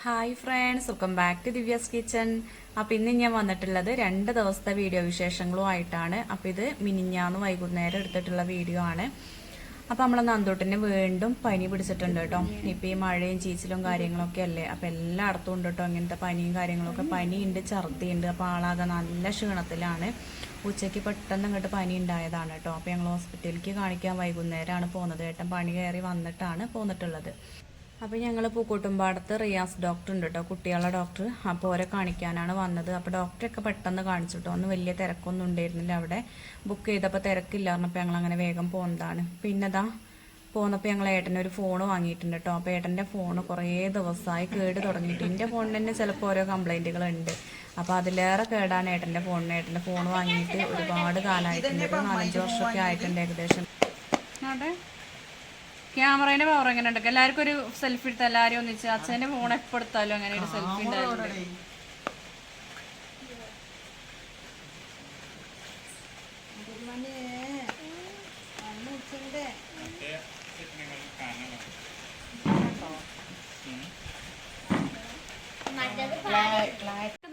Hi friends welcome back to Divya's kitchen appam ഇന്ന് ഞാൻ വന്നിട്ടുള്ളത് രണ്ട് ദിവസത്തെ വീഡിയോ വിശേഷങ്ങളും ആയിട്ടാണ് അപ്പം ഇത് മിനിഞ്ഞാന്ന് വൈകുന്നേരം എടുത്തിട്ടുള്ള വീഡിയോ ആണ്. അപ്പം നമ്മളെ നന്തോട്ടിന് വീണ്ടും പനി പിടിച്ചിട്ടുണ്ട് കേട്ടോ. ഇപ്പം ഈ മഴയും ചീച്ചിലും കാര്യങ്ങളൊക്കെ അല്ലേ? അപ്പം എല്ലായിടത്തും ഉണ്ട് കേട്ടോ ഇങ്ങനത്തെ പനിയും കാര്യങ്ങളൊക്കെ. പനിയുണ്ട് ഛർദിയുണ്ട്. അപ്പോൾ ആളാകെ നല്ല ക്ഷീണത്തിലാണ്. ഉച്ചയ്ക്ക് പെട്ടെന്ന് ഇങ്ങോട്ട് പനി ഉണ്ടായതാണ് കേട്ടോ. അപ്പോൾ ഞങ്ങൾ ഹോസ്പിറ്റലിലേക്ക് കാണിക്കാൻ വൈകുന്നേരമാണ് പോകുന്നത്. ഏട്ടൻ പണി കയറി വന്നിട്ടാണ് പോന്നിട്ടുള്ളത്. അപ്പോൾ ഞങ്ങൾ പൂക്കോട്ടുംപാടത്ത് റിയാസ് ഡോക്ടർ ഉണ്ട് കേട്ടോ കുട്ടികളുടെ ഡോക്ടർ. അപ്പോൾ ഓരെ കാണിക്കാനാണ് വന്നത്. അപ്പോൾ ഡോക്ടറൊക്കെ പെട്ടെന്ന് കാണിച്ചു കേട്ടോ ഒന്നും വലിയ തിരക്കൊന്നും ഉണ്ടായിരുന്നില്ല അവിടെ. ബുക്ക് ചെയ്തപ്പോൾ തിരക്കില്ല. പറഞ്ഞപ്പോൾ ഞങ്ങൾ അങ്ങനെ വേഗം പോകുന്നതാണ് പിന്നെ ദാ പോന്നപ്പോൾ ഞങ്ങൾ ഏട്ടന്റെ ഒരു ഫോൺ വാങ്ങിയിട്ടുണ്ട് കേട്ടോ അപ്പോൾ ഏട്ടന്റെ ഫോൺ കുറേ ദിവസമായി കേട് തുടങ്ങിയിട്ട്. എന്റെ ഫോണിന് തന്നെ ചിലപ്പോൾ ഓരോ കംപ്ലൈന്റുകളുണ്ട് അപ്പോൾ അതിലേറെ കേടാണ് ഏട്ടന്റെ ഫോണിന് ഏട്ടന്റെ ഫോൺ വാങ്ങിയിട്ട് ഒരുപാട് കാലമായിട്ടുണ്ട് ഒരു നാലഞ്ച് വർഷമൊക്കെ ആയിട്ടുണ്ട് ഏകദേശം. ആട്ടെ ക്യാമറേന്റെ പവർ എങ്ങനെ ഉണ്ട്? എല്ലാവർക്കും ഒരു സെൽഫി എടുത്താൽ എല്ലാരും ഒന്നിച്ച് അച്ഛന്റെ ഫോൺ എപ്പോ എടുത്താലും അങ്ങനെ ഒരു സെൽഫി ഉണ്ടായിരുന്നു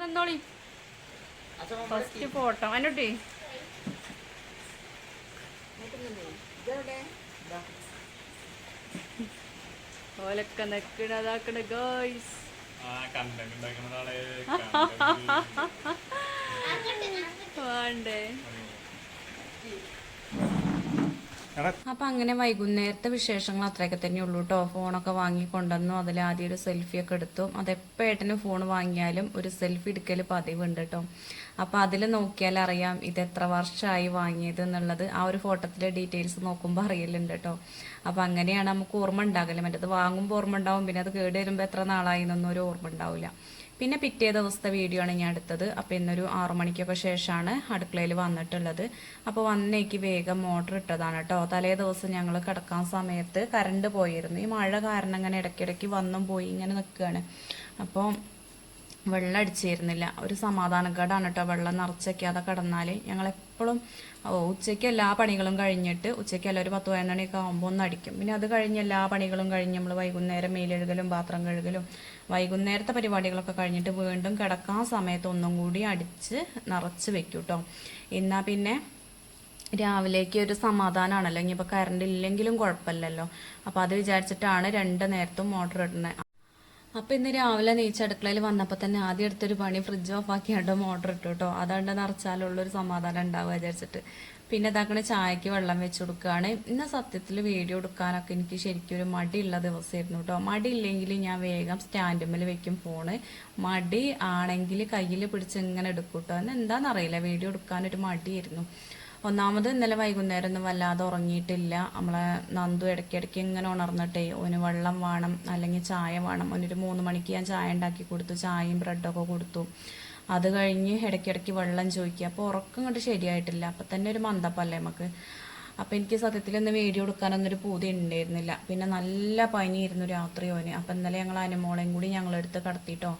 തന്നോളി ഫസ്റ്റ് ഫോട്ടോ അനുട്ടി. ഓലൊക്കെ നിക്കണതാക്കണ ഗോയ്സ് വേണ്ടേ? അപ്പം അങ്ങനെ വൈകുന്നേരത്തെ വിശേഷങ്ങൾ അത്രയൊക്കെ തന്നെ ഉള്ളൂ കേട്ടോ ഫോണൊക്കെ വാങ്ങി കൊണ്ടുവന്നു. അതിൽ ആദ്യം ഒരു സെൽഫി ഒക്കെ എടുത്തു. അതെപ്പോൾ ഏട്ടന് ഫോൺ വാങ്ങിയാലും ഒരു സെൽഫി എടുക്കൽ പതിവുണ്ട് കേട്ടോ അപ്പോൾ അതിൽ നോക്കിയാൽ അറിയാം ഇത് എത്ര വർഷമായി വാങ്ങിയത് എന്നുള്ളത്. ആ ഒരു ഫോട്ടോത്തിലെ ഡീറ്റെയിൽസ് നോക്കുമ്പോൾ അറിയലുണ്ട് കേട്ടോ അപ്പോൾ അങ്ങനെയാണ് നമുക്ക് ഓർമ്മ ഉണ്ടാകൽ. മറ്റേത് വാങ്ങുമ്പോൾ ഓർമ്മ ഉണ്ടാവും. പിന്നെ അത് കേട് വരുമ്പോൾ എത്ര നാളായി എന്നൊന്നും ഒരു ഓർമ്മ ഉണ്ടാവില്ല. പിന്നെ പിറ്റേ ദിവസത്തെ വീഡിയോ ആണ് ഞാൻ എടുത്തത് അപ്പോൾ ഇന്നൊരു ആറു മണിക്കൊക്കെ ശേഷമാണ് അടുക്കളയിൽ വന്നിട്ടുള്ളത്. അപ്പോൾ വന്നേക്ക് വേഗം മോട്ടർ ഇട്ടതാണ് കേട്ടോ. തലേ ദിവസം ഞങ്ങൾ കിടക്കാൻ സമയത്ത് കറണ്ട് പോയിരുന്നു. ഈ മഴ കാരണം ഇങ്ങനെ ഇടയ്ക്കിടയ്ക്ക് വന്നും പോയി ഇങ്ങനെ നിൽക്കുകയാണ് അപ്പോൾ വെള്ളം അടിച്ചിരുന്നില്ല ഒരു സമാധാനക്കേടാണ് കേട്ടോ വെള്ളം നിറച്ചൊക്കെയാതെ കിടന്നാൽ ഞങ്ങൾ എപ്പോഴും ഉച്ചയ്ക്ക് എല്ലാ പണികളും കഴിഞ്ഞിട്ട് ഉച്ചയ്ക്ക് എല്ലാവരും ഒരു പത്ത് പതിനൊന്ന് മണിയൊക്കെ ആകുമ്പോൾ ഒന്ന് അടിക്കും. പിന്നെ അത് കഴിഞ്ഞ് എല്ലാ പണികളും കഴിഞ്ഞ് നമ്മൾ വൈകുന്നേരം മേലെഴുകലും പാത്രം കഴുകലും വൈകുന്നേരത്തെ പരിപാടികളൊക്കെ കഴിഞ്ഞിട്ട് വീണ്ടും കിടക്കാൻ സമയത്ത് ഒന്നും കൂടി അടിച്ച് നിറച്ച് വെക്കും കേട്ടോ എന്നാൽ പിന്നെ രാവിലേക്ക് ഒരു സമാധാനമാണല്ലോ ഇനിയിപ്പോൾ കറണ്ട് ഇല്ലെങ്കിലും കുഴപ്പമില്ലല്ലോ. അപ്പോൾ അത് വിചാരിച്ചിട്ടാണ് രണ്ട് നേരത്തും മോട്ടർ ഇടുന്നത്. അപ്പോൾ ഇന്ന് രാവിലെ നെയ്ച്ച് അടുക്കളയിൽ വന്നപ്പോൾ തന്നെ ആദ്യം എടുത്തൊരു പണി ഫ്രിഡ്ജ് ഓഫ് ആക്കി ആക്കിയാണ്ട് മോട്ടർ ഇട്ടു കേട്ടോ അതുകൊണ്ട് നിറച്ചാലുള്ളൊരു സമാധാനം ഉണ്ടാവുക വിചാരിച്ചിട്ട്. പിന്നെ ഇതാക്കണ ചായക്ക് വെള്ളം വെച്ച് കൊടുക്കുകയാണ് ഇന്ന് സത്യത്തിൽ വീഡിയോ എടുക്കാനൊക്കെ എനിക്ക് ശരിക്കും ഒരു മടിയുള്ള ദിവസമായിരുന്നു കേട്ടോ മടി ഇല്ലെങ്കിൽ ഞാൻ വേഗം സ്റ്റാൻഡുമ്മൽ വെക്കും ഫോണ് മടി ആണെങ്കിൽ കയ്യിൽ പിടിച്ച് ഇങ്ങനെ എടുക്കും കേട്ടോ എന്താണെന്നറിയില്ല വീഡിയോ എടുക്കാനൊരു മടിയായിരുന്നു. ഒന്നാമത് ഇന്നലെ വൈകുന്നേരം ഒന്നും വല്ലാതെ ഉറങ്ങിയിട്ടില്ല. നമ്മളെ നന്ദു ഇടയ്ക്കിടയ്ക്ക് ഇങ്ങനെ ഉണർന്നിട്ടേ ഓന് വെള്ളം വേണം അല്ലെങ്കിൽ ചായ വേണം. ഓനൊരു മൂന്ന് മണിക്ക് ഞാൻ ചായ ഉണ്ടാക്കി കൊടുത്തു ചായയും ബ്രെഡൊക്കെ കൊടുത്തു. അത് കഴിഞ്ഞ് ഇടയ്ക്കിടയ്ക്ക് വെള്ളം ചോദിക്കുക. അപ്പോൾ ഉറക്കം കണ്ട് ശരിയായിട്ടില്ല. അപ്പം തന്നെ ഒരു മന്ദപ്പല്ലേ നമുക്ക് അപ്പം എനിക്ക് സത്യത്തിൽ ഇന്ന് വീഡിയോ എടുക്കാനൊന്നൊരു പൂതി ഉണ്ടായിരുന്നില്ല. പിന്നെ നല്ല പനിയായിരുന്നു രാത്രി ഓന്. അപ്പം ഇന്നലെ ഞങ്ങൾ അനുമോളെയും കൂടി ഞങ്ങളെടുത്ത് കടത്തിയിട്ടോ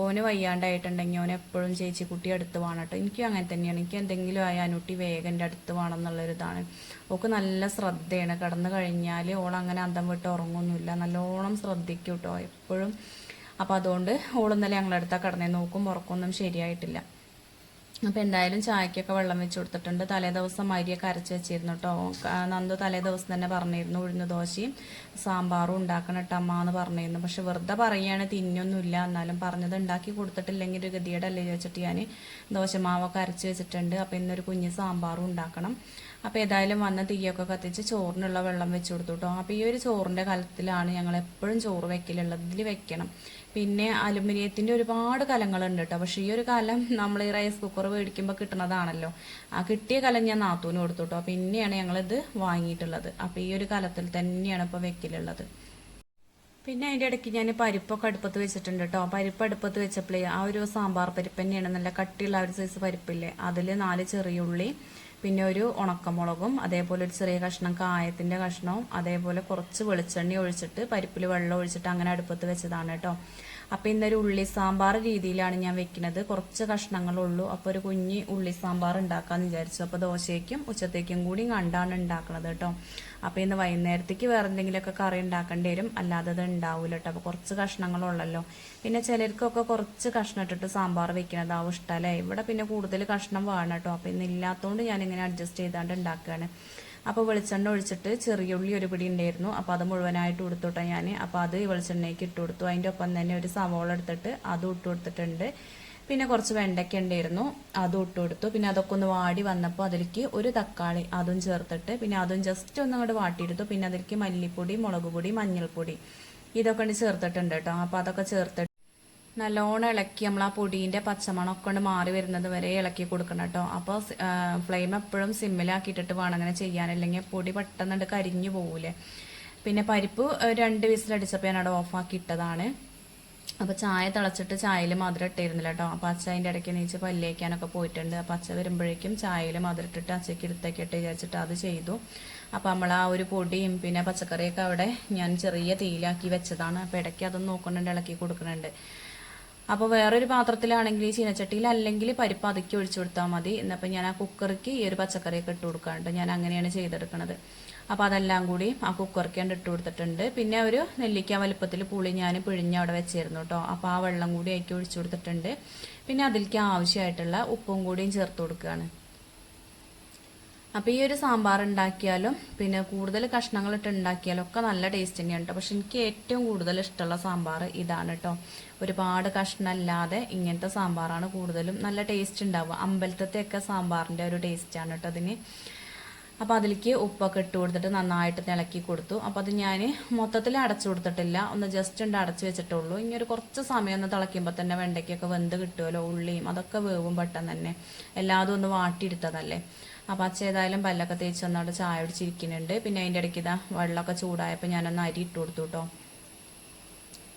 ഓന് വയ്യാണ്ടായിട്ടുണ്ടെങ്കിൽ ഓൻ എപ്പോഴും ചേച്ചി കുട്ടി അടുത്ത് വേണം കേട്ടോ എനിക്കും അങ്ങനെ തന്നെയാണ്. എനിക്ക് എന്തെങ്കിലും ആയ അനുട്ടി വേഗം എന്റെ അടുത്ത് വേണം എന്നുള്ളൊരിതാണ്. ഓക്ക് നല്ല ശ്രദ്ധയാണ്. കടന്നു കഴിഞ്ഞാൽ ഓൾ അങ്ങനെ അന്തം വിട്ട് ഉറങ്ങുന്നില്ല നല്ലോണം ശ്രദ്ധിക്കും കേട്ടോ എപ്പോഴും. അപ്പോൾ അതുകൊണ്ട് ഓൾ ഇന്നലെ ഞങ്ങളെടുത്താൽ കടന്നേ. നോക്കും ഉറക്കമൊന്നും ശരിയായിട്ടില്ല. അപ്പോൾ എന്തായാലും ചായക്കൊക്കെ വെള്ളം വെച്ച് കൊടുത്തിട്ടുണ്ട്. തലേ ദിവസം അരിയൊക്കെ അരച്ച് വെച്ചിരുന്നു കേട്ടോ നന്ദു തലേ ദിവസം തന്നെ പറഞ്ഞിരുന്നു ഉഴുന്ന് ദോശയും സാമ്പാറും ഉണ്ടാക്കണം കേട്ടമ്മ എന്ന് പറഞ്ഞിരുന്നു. പക്ഷെ വെറുതെ പറയുകയാണ് തിന്നൊന്നുമില്ല. എന്നാലും പറഞ്ഞത് ഉണ്ടാക്കി കൊടുത്തിട്ടില്ലെങ്കിൽ ഒരു ഗതിയുടെ അല്ലേ ചോദിച്ചിട്ട് ഞാൻ ദോശമാവൊക്കെ അരച്ച് വെച്ചിട്ടുണ്ട്. അപ്പോൾ ഇന്നൊരു കുഞ്ഞ് സാമ്പാറും ഉണ്ടാക്കണം. അപ്പോൾ ഏതായാലും വന്ന തീയൊക്കെ കത്തിച്ച് ചോറിനുള്ള വെള്ളം വെച്ച് കൊടുത്തു കേട്ടോ അപ്പോൾ ഈ ഒരു ചോറിന്റെ കലത്തിലാണ് ഞങ്ങൾ എപ്പോഴും ചോറ് വെക്കലുള്ളത്. ഇതിൽ വെക്കണം. പിന്നെ അലുമിനിയത്തിന്റെ ഒരുപാട് കലങ്ങളുണ്ട് കേട്ടോ പക്ഷേ ഈ ഒരു കലം നമ്മൾ ഈ റൈസ് കുക്കർ മേടിക്കുമ്പോൾ കിട്ടുന്നതാണല്ലോ. ആ കിട്ടിയ കലം ഞാൻ നാത്തൂന് കൊടുത്തു കേട്ടോ പിന്നെയാണ് ഞങ്ങളിത് വാങ്ങിയിട്ടുള്ളത്. അപ്പോൾ ഈ ഒരു കലത്തിൽ തന്നെയാണ് ഇപ്പോൾ വെക്കലുള്ളത്. പിന്നെ അതിന്റെ ഇടയ്ക്ക് ഞാൻ പരിപ്പൊക്കെ അടുപ്പത്ത് വെച്ചിട്ടുണ്ട് കേട്ടോ പരിപ്പ് അടുപ്പത്ത് വെച്ചപ്പോഴേ ആ ഒരു സാമ്പാർ പരിപ്പ് തന്നെയാണ് നല്ല കട്ടിയുള്ള ഒരു സൈസ് പരിപ്പില്ലേ? അതിൽ നാല് ചെറിയ ഉള്ളി പിന്നെ ഒരു ഉണക്കമുളകും അതേപോലെ ഒരു ചെറിയ കഷ്ണം കായത്തിന്റെ കഷ്ണവും അതേപോലെ കുറച്ച് വെളിച്ചെണ്ണ ഒഴിച്ചിട്ട് പരിപ്പിൽ വെള്ളം ഒഴിച്ചിട്ട് അങ്ങനെ അടുപ്പത്ത് വെച്ചതാണ് കേട്ടോ. അപ്പൊ ഇന്നൊരു ഉള്ളി സാമ്പാർ രീതിയിലാണ് ഞാൻ വെക്കുന്നത്. കുറച്ച് കഷ്ണങ്ങളുള്ളൂ. അപ്പോൾ ഒരു കുഞ്ഞി ഉള്ളി സാമ്പാർ ഉണ്ടാക്കാന്ന് വിചാരിച്ചു. അപ്പോൾ ദോശയ്ക്കും ഉച്ചത്തേക്കും കൂടി കണ്ടാണ് ഉണ്ടാക്കുന്നത് കേട്ടോ. അപ്പോൾ ഇന്ന് വൈകുന്നേരത്തേക്ക് വേറെ എന്തെങ്കിലുമൊക്കെ കറി ഉണ്ടാക്കേണ്ടി വരും. അല്ലാതെ അത് ഉണ്ടാവില്ല കേട്ടോ. അപ്പോൾ കുറച്ച് കഷ്ണങ്ങളുള്ളല്ലോ. പിന്നെ ചിലർക്കൊക്കെ കുറച്ച് കഷ്ണം ഇട്ടിട്ട് സാമ്പാർ വെക്കണതാവും ഇഷ്ടമല്ലേ? ഇവിടെ പിന്നെ കൂടുതൽ കഷ്ണം വേണം കേട്ടോ. അപ്പോൾ ഇന്ന് ഞാൻ ഞാനിങ്ങനെ അഡ്ജസ്റ്റ് ചെയ്താണ്ട് ഉണ്ടാക്കുകയാണ്. അപ്പോൾ വെളിച്ചെണ്ണ ഒഴിച്ചിട്ട് ചെറിയ ഉള്ളി ഒരു പിടി ഉണ്ടായിരുന്നു. അപ്പോൾ അത് മുഴുവനായിട്ട് കൊടുത്തുട്ടോ ഞാൻ അപ്പോൾ അത് വെളിച്ചെണ്ണയ്ക്ക് ഇട്ട് കൊടുത്തു. അതിന്റെ ഒപ്പം തന്നെ ഒരു സവോള എടുത്തിട്ട് അതും ഇട്ട് കൊടുത്തിട്ടുണ്ട്. പിന്നെ കുറച്ച് വെണ്ടയ്ക്ക ഉണ്ടായിരുന്നു. അതും ഇട്ട് കൊടുത്തു. പിന്നെ അതൊക്കെ ഒന്ന് വാടി വന്നപ്പോൾ അതിലേക്ക് ഒരു തക്കാളി അതും ചേർത്തിട്ട് പിന്നെ അതും ജസ്റ്റ് ഒന്ന് അങ്ങോട്ട് വാട്ടിയെടുത്തു. പിന്നെ അതിലേക്ക് മല്ലിപ്പൊടി മുളക് പൊടി മഞ്ഞൾപ്പൊടി ഇതൊക്കെ ചേർത്തിട്ടുണ്ട് കേട്ടോ. അപ്പോൾ അതൊക്കെ ചേർത്തിട്ട് നല്ലോണം ഇളക്കി നമ്മൾ ആ പൊടീന്റെ പച്ചമണമൊക്കെ കൊണ്ട് മാറി വരുന്നത് വരെ ഇളക്കി കൊടുക്കണം കേട്ടോ. അപ്പോൾ ഫ്ലെയിം എപ്പോഴും സിമ്മിലാക്കിയിട്ടിട്ട് വേണം അങ്ങനെ ചെയ്യാൻ. അല്ലെങ്കിൽ പൊടി പെട്ടെന്ന് കരിഞ്ഞു പോകൂലേ പിന്നെ പരിപ്പ് രണ്ട് വിസിലടിച്ചപ്പോൾ ഞാൻ അവിടെ ഓഫാക്കി ഇട്ടതാണ്. അപ്പോൾ ചായ തിളച്ചിട്ട് ചായയിൽ മധുരം ഇട്ടിരുന്നില്ല കേട്ടോ. അപ്പോൾ അച്ഛ അതിന്റെ ഇടയ്ക്ക് നീച്ച് പല്ലേക്കാനൊക്കെ പോയിട്ടുണ്ട്. അപ്പോൾ അച്ഛ വരുമ്പോഴേക്കും ചായയിൽ മധുരം ഇട്ടിട്ട് അച്ഛയ്ക്ക് എടുത്തേക്കിട്ട് വിചാരിച്ചിട്ട് അത് ചെയ്തു. അപ്പോൾ നമ്മൾ ആ ഒരു പൊടിയും പിന്നെ പച്ചക്കറിയൊക്കെ അവിടെ ഞാൻ ചെറിയ തീയിലാക്കി വെച്ചതാണ്. അപ്പോൾ ഇടയ്ക്ക് അതൊന്നും നോക്കുന്നുണ്ട് ഇളക്കി കൊടുക്കുന്നുണ്ട്. അപ്പോൾ വേറൊരു പാത്രത്തിലാണെങ്കിൽ ഈ ചീനച്ചട്ടിയിൽ അല്ലെങ്കിൽ പരിപ്പ് അതുക്കി ഒഴിച്ചു കൊടുത്താൽ മതി. എന്നപ്പോൾ ഞാൻ ആ കുക്കറിക്ക് ഈ ഒരു പച്ചക്കറിയൊക്കെ ഇട്ട് കൊടുക്കാറുണ്ട് ഞാൻ അങ്ങനെയാണ് ചെയ്തെടുക്കുന്നത് അപ്പോൾ അതെല്ലാം കൂടി ആ കുക്കറിക്ക് കണ്ട് ഇട്ട് കൊടുത്തിട്ടുണ്ട്. പിന്നെ ഒരു നെല്ലിക്ക വലുപ്പത്തിൽ പുളി ഞാൻ പിഴിഞ്ഞ് അവിടെ വെച്ചിരുന്നു കേട്ടോ. അപ്പോൾ ആ വെള്ളം കൂടി അയക്കി ഒഴിച്ചു കൊടുത്തിട്ടുണ്ട്. പിന്നെ അതിലേക്ക് ആവശ്യമായിട്ടുള്ള ഉപ്പും കൂടിയും ചേർത്ത് കൊടുക്കുകയാണ്. അപ്പോൾ ഈ ഒരു സാമ്പാർ ഉണ്ടാക്കിയാലും പിന്നെ കൂടുതൽ കഷ്ണങ്ങൾ ഇട്ട് ഉണ്ടാക്കിയാലും ഒക്കെ നല്ല ടേസ്റ്റ് തന്നെയാണ് കേട്ടോ പക്ഷെ എനിക്ക് ഏറ്റവും കൂടുതൽ ഇഷ്ടമുള്ള സാമ്പാർ ഇതാണ് കേട്ടോ ഒരുപാട് കഷ്ണമല്ലാതെ ഇങ്ങനത്തെ സാമ്പാറാണ് കൂടുതലും നല്ല ടേസ്റ്റ് ഉണ്ടാവുക. അമ്പലത്തത്തെയൊക്കെ സാമ്പാറിന്റെ ഒരു ടേസ്റ്റാണ് കേട്ടോ അതിന്. അപ്പോൾ അതിലേക്ക് ഉപ്പൊക്കെ ഇട്ട് കൊടുത്തിട്ട് നന്നായിട്ട് ഇളക്കി കൊടുത്തു. അപ്പോൾ അത് ഞാൻ മൊത്തത്തിൽ അടച്ചു കൊടുത്തിട്ടില്ല. ഒന്ന് ജസ്റ്റ് ഉണ്ട് അടച്ചു വെച്ചിട്ടുള്ളൂ. ഇനി ഒരു കുറച്ച് സമയം ഒന്ന് തിളയ്ക്കുമ്പോൾ തന്നെ വെണ്ടയ്ക്കൊക്കെ വെന്ത് കിട്ടുമല്ലോ ഉള്ളിയും അതൊക്കെ വേവും പെട്ടെന്ന് തന്നെ. എല്ലാതും ഒന്ന് വാട്ടിയെടുത്തതല്ലേ. അപ്പോൾ അച്ഛ ഏതായാലും പല്ലൊക്കെ തേച്ച് വന്നവിടെ ചായ പിടിച്ചിരിക്കുന്നുണ്ട് പിന്നെ അതിന്റെ ഇടയ്ക്ക് ഇതാ വെള്ളമൊക്കെ ചൂടായപ്പോൾ ഞാനൊന്ന് അരി ഇട്ട് കൊടുത്തു കേട്ടോ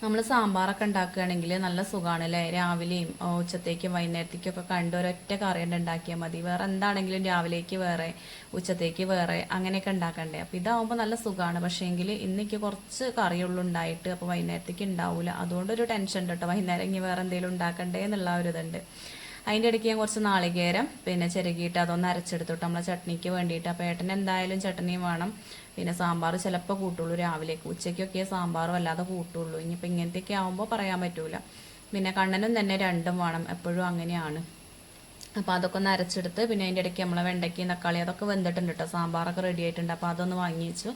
നമ്മൾ സാമ്പാറൊക്കെ ഉണ്ടാക്കുകയാണെങ്കിൽ നല്ല സുഖമാണ് അല്ലേ രാവിലെയും ഉച്ചത്തേക്കും വൈകുന്നേരത്തേക്കും ഒക്കെ കണ്ട് ഒരൊറ്റ കറി കൊണ്ട് ഉണ്ടാക്കിയാൽ മതി. വേറെ എന്താണെങ്കിലും രാവിലേക്ക് വേറെ ഉച്ചത്തേക്ക് വേറെ അങ്ങനെയൊക്കെ ഉണ്ടാക്കണ്ടേ? അപ്പോൾ ഇതാവുമ്പോൾ നല്ല സുഖമാണ് പക്ഷേ എങ്കിൽ ഇന്നിക്ക് കുറച്ച് കറിയുള്ളൂ ഉണ്ടായിട്ട് അപ്പോൾ വൈകുന്നേരത്തേക്ക് ഉണ്ടാവില്ല അതുകൊണ്ടൊരു ടെൻഷൻ ഉണ്ട് കേട്ടോ വൈകുന്നേരം ഇനി വേറെ എന്തെങ്കിലും ഉണ്ടാക്കണ്ടേ എന്നുള്ള ഒരു ഇതുണ്ട്. അതിന്റെ ഇടയ്ക്ക് ഞാൻ കുറച്ച് നാളികേരം പിന്നെ ചിരകിയിട്ട് അതൊന്ന് അരച്ചെടുത്തിട്ട് നമ്മളെ ചട്നിക്ക് വേണ്ടിയിട്ട്. അപ്പോൾ ഏട്ടൻ എന്തായാലും ചട്നിയും വേണം. പിന്നെ സാമ്പാർ ചിലപ്പോൾ കൂട്ടുള്ളൂ രാവിലേക്ക്. ഉച്ചയ്ക്കൊക്കെ സാമ്പാറും അല്ലാതെ കൂട്ടുള്ളൂ. ഇനിയിപ്പോൾ ഇങ്ങനത്തെയൊക്കെ ആകുമ്പോൾ പറയാൻ പറ്റൂല. പിന്നെ കണ്ണനും തന്നെ രണ്ടും വേണം. എപ്പോഴും അങ്ങനെയാണ്. അപ്പോൾ അതൊക്കെ ഒന്ന് അരച്ചെടുത്ത് പിന്നെ അതിന്റെ ഇടയ്ക്ക് നമ്മളെ വെണ്ടയ്ക്കയും തക്കാളി അതൊക്കെ വെന്തിട്ടുണ്ട് കേട്ടോ സാമ്പാറൊക്കെ റെഡി ആയിട്ടുണ്ട്. അപ്പോൾ അതൊന്ന് വാങ്ങി വെച്ചു.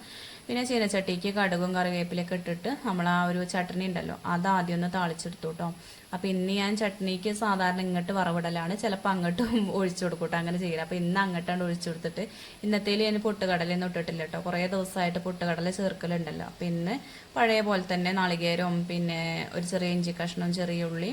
പിന്നെ ചീനച്ചട്ടിക്ക് കടുകും കറിവേപ്പിലൊക്കെ ഇട്ടിട്ട് നമ്മൾ ആ ഒരു ചട്ടണി ഉണ്ടല്ലോ അത് ആദ്യം ഒന്ന് താളിച്ചെടുത്തു കേട്ടോ അപ്പോൾ ഇന്ന് ഞാൻ ചട്നിക്ക് സാധാരണ ഇങ്ങോട്ട് വറവിടലാണ് ചിലപ്പോൾ അങ്ങോട്ടും ഒഴിച്ചു കൊടുക്കൂട്ടോ അങ്ങനെ ചെയ്യില്ല അപ്പോൾ ഇന്ന് അങ്ങോട്ടാണ് ഒഴിച്ചു കൊടുത്തിട്ട് ഇന്നത്തേൽ ഞാൻ പൊട്ടുകടലൊന്നും ഇട്ടിട്ടില്ല കേട്ടോ കുറേ ദിവസമായിട്ട് പൊട്ടുകടല ചേർക്കലുണ്ടല്ലോ. അപ്പോൾ ഇന്ന് പഴയ പോലെ തന്നെ നാളികേരവും പിന്നെ ഒരു ചെറിയ ഇഞ്ചി കഷ്ണം ചെറിയ ഉള്ളി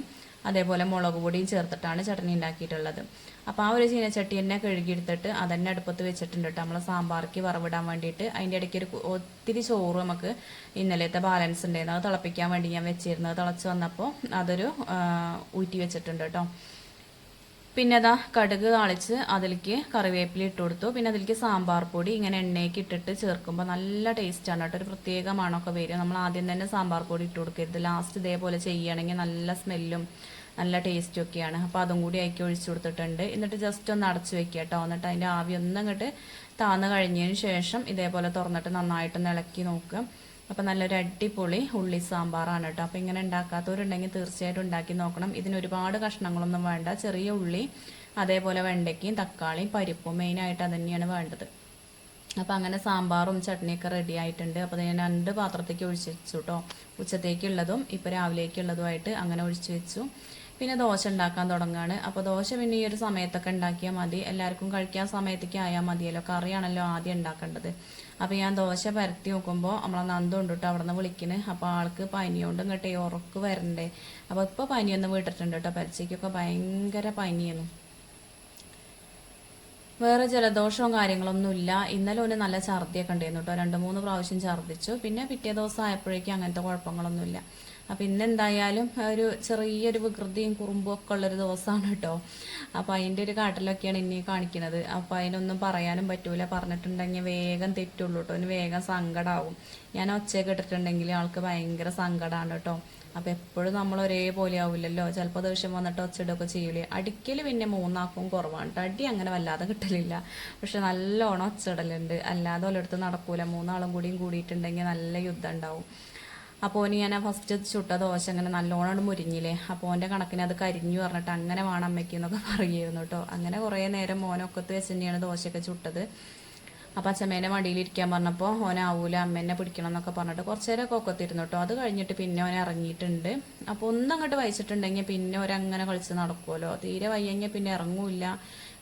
അതേപോലെ മുളക് പൊടിയും ചേർത്തിട്ടാണ് ചട്നി ഉണ്ടാക്കിയിട്ടുള്ളത്. അപ്പോൾ ആ ഒരു ചീനച്ചട്ടി തന്നെ കഴുകിയെടുത്തിട്ട് അതന്നെ അടുപ്പത്ത് വെച്ചിട്ടുണ്ട് കേട്ടോ നമ്മൾ സാമ്പാർക്ക് വറവിടാൻ വേണ്ടിയിട്ട്. അതിന്റെ ഇടയ്ക്ക് ഒരു ഒത്തിരി ചോറ് നമുക്ക് ഇന്നലത്തെ ബാലൻസ് ഉണ്ടായിരുന്നു. അത് തിളപ്പിക്കാൻ വേണ്ടി ഞാൻ വെച്ചിരുന്നത്. തിളച്ച് വന്നപ്പോൾ അതൊരു ഊറ്റി വെച്ചിട്ടുണ്ട് കേട്ടോ പിന്നെ അതാ കടുക് താളിച്ച് അതിലേക്ക് കറിവേപ്പില ഇട്ട് കൊടുത്തു. പിന്നെ അതിലേക്ക് സാമ്പാർ പൊടി ഇങ്ങനെ എണ്ണയ്ക്ക് ഇട്ടിട്ട് ചേർക്കുമ്പോൾ നല്ല ടേസ്റ്റാണ് കേട്ടോ ഒരു പ്രത്യേക മണമൊക്കെ വരും. നമ്മൾ ആദ്യം തന്നെ സാമ്പാർ പൊടി ഇട്ട് കൊടുക്കരുത്. ലാസ്റ്റ് ഇതേപോലെ ചെയ്യുകയാണെങ്കിൽ നല്ല സ്മെല്ലും നല്ല ടേസ്റ്റും ഒക്കെയാണ്. അപ്പോൾ അതും കൂടി ആക്കി ഒഴിച്ചു കൊടുത്തിട്ടുണ്ട്. എന്നിട്ട് ജസ്റ്റ് ഒന്ന് അടച്ചു വെക്കുക കേട്ടോ. എന്നിട്ട് അതിന്റെ ആവി ഒന്നും അങ്ങോട്ട് താന്ന് കഴിഞ്ഞതിന് ശേഷം ഇതേപോലെ തുറന്നിട്ട് നന്നായിട്ടൊന്ന് ഇളക്കി നോക്കുക അപ്പോൾ നല്ലൊരു അടിപൊളി ഉള്ളി സാമ്പാറാണ് കേട്ടോ. അപ്പോൾ ഇങ്ങനെ ഉണ്ടാക്കാത്തവരുണ്ടെങ്കിൽ തീർച്ചയായിട്ടും ഉണ്ടാക്കി നോക്കണം. ഇതിന് ഒരുപാട് കഷ്ണങ്ങളൊന്നും വേണ്ട. ചെറിയ ഉള്ളി അതേപോലെ വെണ്ടയ്ക്കയും തക്കാളിയും പരിപ്പും മെയിനായിട്ട് അത് തന്നെയാണ് വേണ്ടത്. അപ്പോൾ അങ്ങനെ സാമ്പാറും ചട്നിയൊക്കെ റെഡി ആയിട്ടുണ്ട്. അപ്പോൾ ഞാൻ രണ്ട് പാത്രത്തേക്ക് ഒഴിച്ച് വെച്ചു കേട്ടോ. ഉച്ചത്തേക്കുള്ളതും ഇപ്പോൾ രാവിലേക്കുള്ളതുമായിട്ട് അങ്ങനെ ഒഴിച്ചു വെച്ചു. പിന്നെ ദോശ ഉണ്ടാക്കാൻ തുടങ്ങുകയാണ് അപ്പോൾ ദോശ പിന്നെ ഈ ഒരു സമയത്തൊക്കെ ഉണ്ടാക്കിയാൽ മതി. എല്ലാവർക്കും കഴിക്കാൻ സമയത്തേക്ക് ആയാൽ മതിയല്ലോ. കറിയാണല്ലോ ആദ്യം ഉണ്ടാക്കേണ്ടത്. അപ്പോൾ ഞാൻ ദോശ പരത്തി നോക്കുമ്പോൾ നമ്മളെ നന്ദു ഉണ്ട് കേട്ടോ അവിടെ നിന്ന് അപ്പോൾ ആൾക്ക് പനിയോണ്ട് ഇങ്ങോട്ടേ ഉറക്ക് വരണ്ടേ. അപ്പോൾ ഇപ്പോൾ പനിയൊന്നും വീട്ടിട്ടുണ്ട് കേട്ടോ പരച്ചയ്ക്കൊക്കെ ഭയങ്കര പനിയാണ്. വേറെ ജലദോഷവും കാര്യങ്ങളൊന്നുമില്ല ഇന്നലെ ഒന്ന് നല്ല ഛർദിയൊക്കെ ഉണ്ടായിരുന്നു കേട്ടോ രണ്ട് മൂന്ന് പ്രാവശ്യം ഛർദിച്ചു. പിന്നെ പിറ്റേ ദിവസം ആയപ്പോഴേക്കും അങ്ങനത്തെ കുഴപ്പങ്ങളൊന്നുമില്ല അപ്പം ഇന്ന് എന്തായാലും ഒരു ചെറിയൊരു വികൃതിയും കുറുമ്പും ഒക്കെ ഉള്ളൊരു ദിവസമാണ് കേട്ടോ. അപ്പം അതിന്റെ ഒരു കാട്ടിലൊക്കെയാണ് ഇനി കാണിക്കുന്നത്. അപ്പം അതിനൊന്നും പറയാനും പറ്റൂല. പറഞ്ഞിട്ടുണ്ടെങ്കിൽ വേഗം തെറ്റുള്ളൂ കേട്ടോ. അതിന് വേഗം സങ്കടമാവും ഞാൻ ഒച്ചയൊക്കെ ഇട്ടിട്ടുണ്ടെങ്കിൽ ആൾക്ക് ഭയങ്കര സങ്കടമാണ് കേട്ടോ. അപ്പം എപ്പോഴും നമ്മൾ ഒരേപോലെ ആവില്ലല്ലോ ചിലപ്പോൾ ദേഷ്യം വന്നിട്ട് ഒച്ചിടൊക്കെ ചെയ്യൂലേ. അടിക്കൽ പിന്നെ മൂന്നാക്കും കുറവാണ്. അടി അങ്ങനെ വല്ലാതെ കിട്ടലില്ല. പക്ഷെ നല്ലോണം ഒച്ചിടലുണ്ട് അല്ലാതെ ഒരിടത്ത് നടക്കൂല. മൂന്നാളും കൂടിയും കൂടിയിട്ടുണ്ടെങ്കിൽ നല്ല യുദ്ധം ഉണ്ടാവും. അപ്പോൾ ഓന് ഞാൻ ഫസ്റ്റ് ചുട്ട ദോശ അങ്ങനെ നല്ലോണം മുരിഞ്ഞില്ലേ? അപ്പോൾ ഓന്റെ കണക്കിന് അത് കരിഞ്ഞു പറഞ്ഞിട്ട് അങ്ങനെ വേണം അമ്മയ്ക്ക് എന്നൊക്കെ പറയുമായിരുന്നു കേട്ടോ അങ്ങനെ കുറേ നേരം മോനൊക്കത്ത് വെച്ച് തന്നെയാണ് ദോശയൊക്കെ ചുട്ടത്. അപ്പം അച്ഛമ്മേനെ വണ്ടിയിലിരിക്കാൻ പറഞ്ഞപ്പോൾ ഓനാവൂല അമ്മേനെ പിടിക്കണം എന്നൊക്കെ പറഞ്ഞിട്ട് കുറച്ച് നേരമൊക്കെ ഒക്കത്തിരുന്നു കേട്ടോ അത് കഴിഞ്ഞിട്ട് പിന്നെ ഓനെ ഇറങ്ങിയിട്ടുണ്ട് അപ്പോൾ ഒന്നങ്ങോട്ട് വായിച്ചിട്ടുണ്ടെങ്കിൽ പിന്നെ ഓരങ്ങനെ കളിച്ച് നടക്കുമല്ലോ തീരെ വയ്യെങ്കിൽ പിന്നെ ഇറങ്ങൂല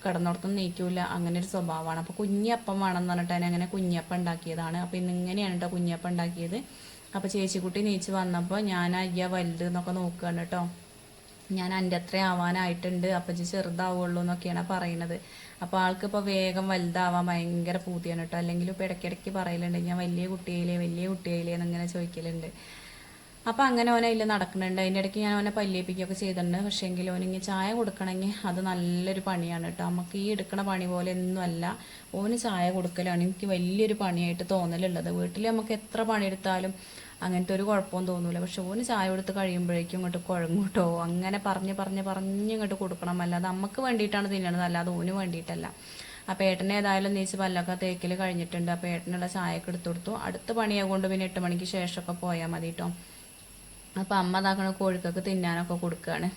കിടന്നോടത്തും നീക്കൂല അങ്ങനെ ഒരു സ്വഭാവമാണ്. അപ്പോൾ കുഞ്ഞപ്പം വേണം എന്ന് പറഞ്ഞിട്ട് അങ്ങനെ കുഞ്ഞപ്പം ഉണ്ടാക്കിയതാണ്. അപ്പോൾ ഇന്ന് ഇങ്ങനെയാണ് കേട്ടോ കുഞ്ഞപ്പം ഉണ്ടാക്കിയത്. അപ്പോൾ ചേച്ചിക്കുട്ടി നീച്ച് വന്നപ്പോൾ ഞാൻ അയ്യ വലുത് എന്നൊക്കെ നോക്കുകയാണ് കേട്ടോ. ഞാൻ എന്റെ അത്ര ആവാനായിട്ടുണ്ട്. അപ്പച്ചി ചെറുതാവുള്ളൂ എന്നൊക്കെയാണ് പറയണത് അപ്പോൾ ആൾക്ക് ഇപ്പോൾ വേഗം വലുതാവാൻ ഭയങ്കര പൂതിയാണ് കേട്ടോ. അല്ലെങ്കിൽ ഇപ്പോൾ ഇടയ്ക്കിടയ്ക്ക് പറയലുണ്ട് ഞാൻ വലിയ കുട്ടിയിലേ വലിയ കുട്ടിയിലേ എന്നിങ്ങനെ ചോദിക്കലുണ്ട്. അപ്പോൾ അങ്ങനെ ഓനെ അതിൽ നടക്കുന്നുണ്ട്. അതിന്റെ ഇടയ്ക്ക് ഞാൻ ഓനെ പല്ലിയിപ്പിക്കുകയൊക്കെ ചെയ്തിട്ടുണ്ട്. പക്ഷേ എങ്കിൽ ഓനിങ്ങി ചായ കൊടുക്കണമെങ്കിൽ അത് നല്ലൊരു പണിയാണ് കേട്ടോ. നമുക്ക് ഈ എടുക്കണ പണി പോലെ ഒന്നുമല്ല. ഓന് ചായ കൊടുക്കലാണ്. എനിക്ക് വലിയൊരു പണിയായിട്ട് തോന്നലുള്ളത്. വീട്ടിൽ നമുക്ക് എത്ര പണിയെടുത്താലും അങ്ങനത്തെ ഒരു കുഴപ്പവും തോന്നൂല. പക്ഷെ ഓന് ചായ കൊടുത്ത് കഴിയുമ്പോഴേക്കും ഇങ്ങോട്ട് കുഴങ്ങൂട്ടോ അങ്ങനെ പറഞ്ഞ് പറഞ്ഞ് പറഞ്ഞ് ഇങ്ങോട്ട് കൊടുക്കണം. അല്ലാതെ നമുക്ക് വേണ്ടിയിട്ടാണ് തിന്നണത്. അല്ലാതെ ഓന് വേണ്ടിയിട്ടല്ല. അപ്പോൾ ഏട്ടനെ ഏതായാലും നീച്ച് പല്ലൊക്കെ തേക്കിൽ കഴിഞ്ഞിട്ടുണ്ട്. അപ്പോൾ ഏട്ടനുള്ള ചായയൊക്കെ എടുത്തു കൊടുത്തു. അടുത്ത പണിയാകൊണ്ട് പിന്നെ എട്ട് മണിക്ക് ശേഷമൊക്കെ പോയാൽ മതി കേട്ടോ. അപ്പോൾ അമ്മ താക്കണ കോഴിക്കൊക്കെ തിന്നാനൊക്കെ കൊടുക്കുകയാണ്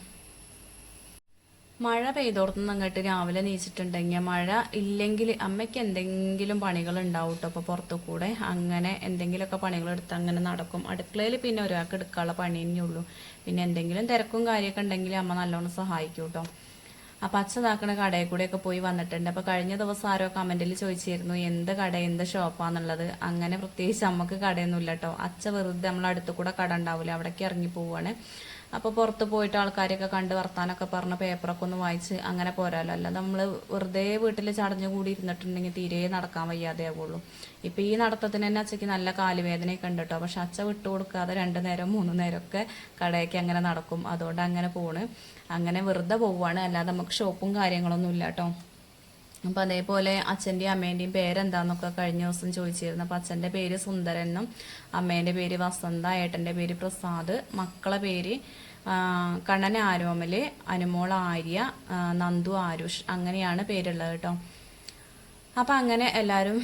മഴ പെയ്തോർത്തുനിന്ന് അങ്ങോട്ട് രാവിലെ നീച്ചിട്ടുണ്ടെങ്കിൽ മഴ ഇല്ലെങ്കിൽ അമ്മയ്ക്ക് എന്തെങ്കിലും പണികൾ ഉണ്ടാവും കേട്ടോ അപ്പോൾ പുറത്തു കൂടെ അങ്ങനെ എന്തെങ്കിലുമൊക്കെ പണികൾ എടുത്ത് അങ്ങനെ നടക്കും. അടുക്കളയിൽ പിന്നെ ഒരാൾക്ക് എടുക്കാനുള്ള പണി തന്നെയുള്ളൂ പിന്നെ എന്തെങ്കിലും തിരക്കും കാര്യമൊക്കെ ഉണ്ടെങ്കിൽ അമ്മ നല്ലോണം സഹായിക്കും കേട്ടോ അപ്പം അച്ഛൻ ഇതാക്കണ കടയിൽ കൂടെയൊക്കെ പോയി വന്നിട്ടുണ്ട്. അപ്പോൾ കഴിഞ്ഞ ദിവസം ആരോ കമന്റിൽ ചോദിച്ചിരുന്നു എന്ത് കട? എന്ത് ഷോപ്പാന്നുള്ളത് അങ്ങനെ പ്രത്യേകിച്ച് അമ്മയ്ക്ക് കടയൊന്നുമില്ല കേട്ടോ. അച്ഛ വെറുതെ നമ്മളടുത്തു കൂടെ കട ഉണ്ടാവില്ല അവിടേക്ക് ഇറങ്ങി പോവാണ്. അപ്പോൾ പുറത്ത് പോയിട്ട് ആൾക്കാരെയൊക്കെ കണ്ട് വർത്താനൊക്കെ പറഞ്ഞ് പേപ്പറൊക്കെ ഒന്ന് വായിച്ച് അങ്ങനെ പോരാലോ. അല്ല നമ്മൾ വെറുതെ വീട്ടിൽ ചടഞ്ഞു കൂടി ഇരുന്നിട്ടുണ്ടെങ്കിൽ തീരെ നടക്കാൻ വയ്യാതെ ആവുള്ളൂ. ഇപ്പം ഈ നടത്തത്തിന് തന്നെ അച്ഛക്ക് നല്ല കാലുവേദനയൊക്കെ ഉണ്ട് കേട്ടോ പക്ഷെ അച്ഛ വിട്ടു കൊടുക്കാതെ രണ്ട് നേരം മൂന്ന് നേരമൊക്കെ കടയൊക്കെ അങ്ങനെ നടക്കും. അതുകൊണ്ട് അങ്ങനെ പോണ്. അങ്ങനെ വെറുതെ പോവാണ്. അല്ലാതെ നമുക്ക് ഷോപ്പും കാര്യങ്ങളൊന്നും ഇല്ല കേട്ടോ അപ്പം അതേപോലെ അച്ഛന്റെയും അമ്മേന്റെയും പേരെന്താന്നൊക്കെ കഴിഞ്ഞ ദിവസം ചോദിച്ചിരുന്നു. അപ്പം അച്ഛന്റെ പേര് സുന്ദരനും അമ്മേന്റെ പേര് വസന്ത ഏട്ടന്റെ പേര് പ്രസാദ് മക്കളെ പേര് കണ്ണൻ ആരോമൽ അനുമോൾ ആര്യ നന്ദു ആരുഷ് അങ്ങനെയാണ് പേരുള്ളത് കേട്ടോ. അപ്പം അങ്ങനെ എല്ലാവരും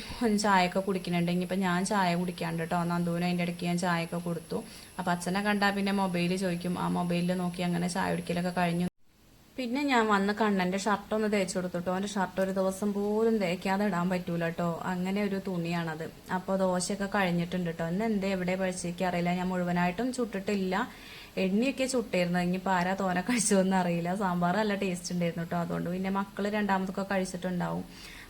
ചായയൊക്കെ കുടിക്കുന്നുണ്ട്. ഇനിയിപ്പോൾ ഞാൻ ചായ കുടിക്കാണ്ട് കേട്ടോ. നന്ദുവിന് അതിന്റെ ഇടയ്ക്ക് ഞാൻ ചായയൊക്കെ കൊടുത്തു. അപ്പം അച്ഛനെ കണ്ടാൽ പിന്നെ മൊബൈൽ ചോദിക്കും ആ മൊബൈലിൽ നോക്കി അങ്ങനെ ചായ കുടിക്കലൊക്കെ കഴിഞ്ഞു? പിന്നെ ഞാൻ വന്ന് കണ്ണന്റെ ഷർട്ട് ഒന്ന് കൊടുത്തു കേട്ടോ. അവന്റെ ഷർട്ട് ഒരു ദിവസം പോലും തേക്കാതെ ഇടാൻ പറ്റൂല കേട്ടോ. അങ്ങനെ ഒരു തുണിയാണത്. അപ്പോൾ ദോശയൊക്കെ കഴിഞ്ഞിട്ടുണ്ട് കേട്ടോ. ഇന്ന് എന്തേ? എവിടെ? പഴിച്ചേക്ക് അറിയില്ല. ഞാൻ മുഴുവനായിട്ടും ചുട്ടിട്ടില്ല. എണ്ണയൊക്കെ ചുട്ടിരുന്നു. ഇനിയിപ്പോൾ ആരാ തോന കഴിച്ചതെന്ന് അറിയില്ല. സാമ്പാർ നല്ല ടേസ്റ്റ് ഉണ്ടായിരുന്നു കേട്ടോ അതുകൊണ്ട് പിന്നെ മക്കൾ രണ്ടാമതൊക്കെ കഴിച്ചിട്ടുണ്ടാവും.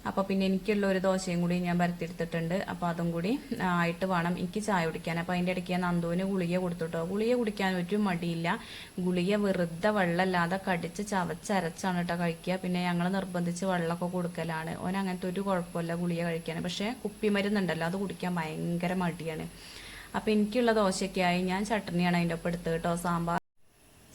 അപ്പോൾ പിന്നെ എനിക്കുള്ള ഒരു ദോശയും കൂടി ഞാൻ പരത്തിയെടുത്തിട്ടുണ്ട്. അപ്പോൾ അതും കൂടി ആയിട്ട് വേണം എനിക്ക് ചായ കുടിക്കാൻ. അപ്പോൾ അതിന്റെ ഇടയ്ക്ക് ഞാൻ നന്ദുവിന് ഗുളിക കൊടുത്തുട്ടോ ഗുളിക കുടിക്കാൻ ഒരു മടിയില്ല. ഗുളിക വെറുതെ വെള്ളമല്ലാതെ കടിച്ച് ചവച്ചരച്ചാണ് കേട്ടോ കഴിക്കുക. പിന്നെ ഞങ്ങൾ നിർബന്ധിച്ച് വെള്ളമൊക്കെ കൊടുക്കലാണ്. ഓൻ അങ്ങനത്തെ ഒരു കുഴപ്പമില്ല ഗുളിക കഴിക്കാൻ. പക്ഷേ കുപ്പിമരുന്നുണ്ടല്ലോ അത് കുടിക്കാൻ ഭയങ്കര മടിയാണ്. അപ്പോൾ എനിക്കുള്ള ദോശയൊക്കെ ആയി ഞാൻ ചട്ടണിയാണ് അതിന്റെ ഒപ്പം എടുത്തത് കേട്ടോ. സാമ്പാർ.